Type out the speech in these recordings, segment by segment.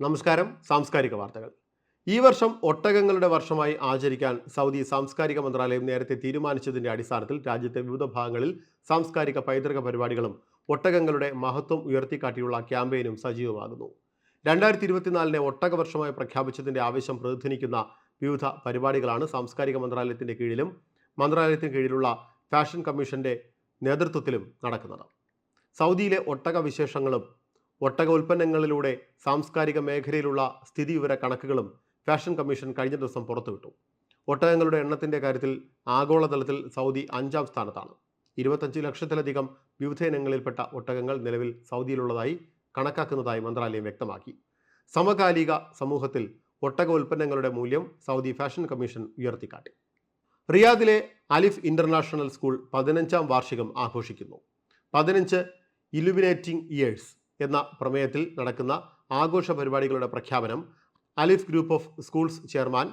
നമസ്കാരം. സാംസ്കാരിക വാർത്തകൾ. ഈ വർഷം ഒട്ടകങ്ങളുടെ വർഷമായി ആചരിക്കാൻ സൗദി സാംസ്കാരിക മന്ത്രാലയം നേരത്തെ തീരുമാനിച്ചതിന്റെ അടിസ്ഥാനത്തിൽ രാജ്യത്തെ വിവിധ ഭാഗങ്ങളിൽ സാംസ്കാരിക പൈതൃക പരിപാടികളും ഒട്ടകങ്ങളുടെ മഹത്വം ഉയർത്തിക്കാട്ടിയുള്ള ക്യാമ്പയിനും സജീവമാകുന്നു. രണ്ടായിരത്തി ഇരുപത്തിനാലിനെ ഒട്ടക വർഷമായി പ്രഖ്യാപിച്ചതിന്റെ ആവശ്യം പ്രതിധ്വനിക്കുന്ന വിവിധ പരിപാടികളാണ് സാംസ്കാരിക മന്ത്രാലയത്തിന്റെ കീഴിലും മന്ത്രാലയത്തിന് കീഴിലുള്ള ഫാഷൻ കമ്മീഷന്റെ നേതൃത്വത്തിലും നടക്കുന്നത്. സൗദിയിലെ ഒട്ടക വിശേഷങ്ങളും ഒട്ടക ഉൽപ്പന്നങ്ങളിലൂടെ സാംസ്കാരിക മേഖലയിലുള്ള സ്ഥിതിവിവര കണക്കുകളും ഫാഷൻ കമ്മീഷൻ കഴിഞ്ഞ ദിവസം പുറത്തുവിട്ടു. ഒട്ടകങ്ങളുടെ എണ്ണത്തിന്റെ കാര്യത്തിൽ ആഗോളതലത്തിൽ സൗദി അഞ്ചാം സ്ഥാനത്താണ്. ഇരുപത്തഞ്ച് ലക്ഷത്തിലധികം വിവിധ ഇനങ്ങളിൽപ്പെട്ട ഒട്ടകങ്ങൾ നിലവിൽ സൗദിയിലുള്ളതായി കണക്കാക്കുന്നതായി മന്ത്രാലയം വ്യക്തമാക്കി. സമകാലിക സമൂഹത്തിൽ ഒട്ടക ഉൽപ്പന്നങ്ങളുടെ മൂല്യം സൗദി ഫാഷൻ കമ്മീഷൻ ഉയർത്തിക്കാട്ടി. റിയാദിലെ അലിഫ് ഇന്റർനാഷണൽ സ്കൂൾ പതിനഞ്ചാം വാർഷികം ആഘോഷിക്കുന്നു. പതിനഞ്ച് ഇലുമിനേറ്റിംഗ് ഇയേഴ്സ് എന്ന പ്രമേയത്തിൽ നടക്കുന്ന ആഘോഷ പരിപാടികളുടെ പ്രഖ്യാപനം Alif group of schools chairman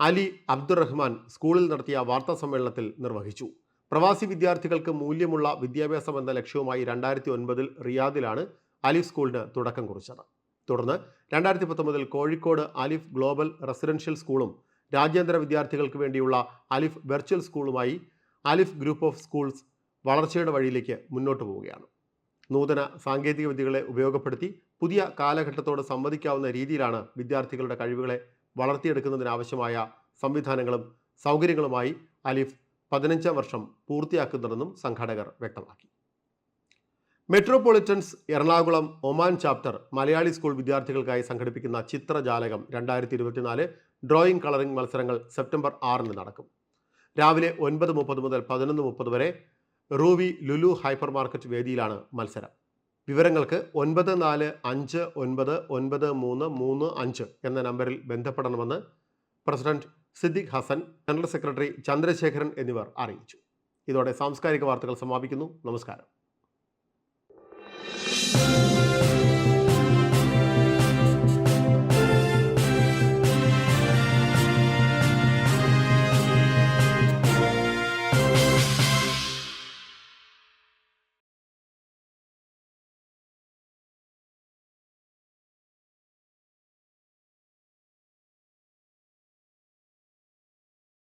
Ali Abdurahman സ്കൂളിൽ നടത്തിയ വാർത്താ സമ്മേളനത്തിൽ നിർവഹിച്ചു. പ്രവാസി വിദ്യാർത്ഥികൾക്ക് മൂല്യമുള്ള വിദ്യാഭ്യാസം എന്ന ലക്ഷ്യവുമായി രണ്ടായിരത്തി ഒൻപതിൽ റിയാദിലാണ് അലിഫ് സ്കൂളിന് തുടക്കം കുറിച്ചത്. തുടർന്ന് രണ്ടായിരത്തി പത്തൊമ്പതിൽ കോഴിക്കോട് അലിഫ് ഗ്ലോബൽ റെസിഡൻഷ്യൽ സ്കൂളും രാജ്യാന്തര വിദ്യാർത്ഥികൾക്ക് വേണ്ടിയുള്ള അലിഫ് virtual സ്കൂളുമായി Alif group of schools വളർച്ചയുടെ വഴിയിലേക്ക് മുന്നോട്ട് പോവുകയാണ്. നൂതന സാങ്കേതിക വിദ്യകളെ ഉപയോഗപ്പെടുത്തി പുതിയ കാലഘട്ടത്തോട് സംവദിക്കാവുന്ന രീതിയിലാണ് വിദ്യാർത്ഥികളുടെ കഴിവുകളെ വളർത്തിയെടുക്കുന്നതിനാവശ്യമായ സംവിധാനങ്ങളും സൗകര്യങ്ങളുമായി അലിഫ് പതിനഞ്ചാം വർഷം പൂർത്തിയാക്കുന്നതെന്നും സംഘാടകർ വ്യക്തമാക്കി. Metropolitans Ernakulam Oman chapter Malayali school വിദ്യാർത്ഥികൾക്കായി സംഘടിപ്പിക്കുന്ന ചിത്രജാലകം രണ്ടായിരത്തി ഇരുപത്തിനാല് ഡ്രോയിങ് കളറിംഗ് മത്സരങ്ങൾ സെപ്റ്റംബർ ആറിന് നടക്കും. രാവിലെ ഒൻപത് മുപ്പത് മുതൽ പതിനൊന്ന് മുപ്പത് വരെ റൂവി ലുലു ഹൈപ്പർ മാർക്കറ്റ് വേദിയിലാണ് മത്സരം. വിവരങ്ങൾക്ക് ഒൻപത് നാല് അഞ്ച് ഒൻപത് ഒൻപത് മൂന്ന് മൂന്ന് അഞ്ച് എന്ന നമ്പറിൽ ബന്ധപ്പെടണമെന്ന് president Siddique Hasan general secretary Chandrasekharan എന്നിവർ അറിയിച്ചു. ഇതോടെ സാംസ്കാരിക വാർത്തകൾ സമാപിക്കുന്നു. നമസ്കാരം.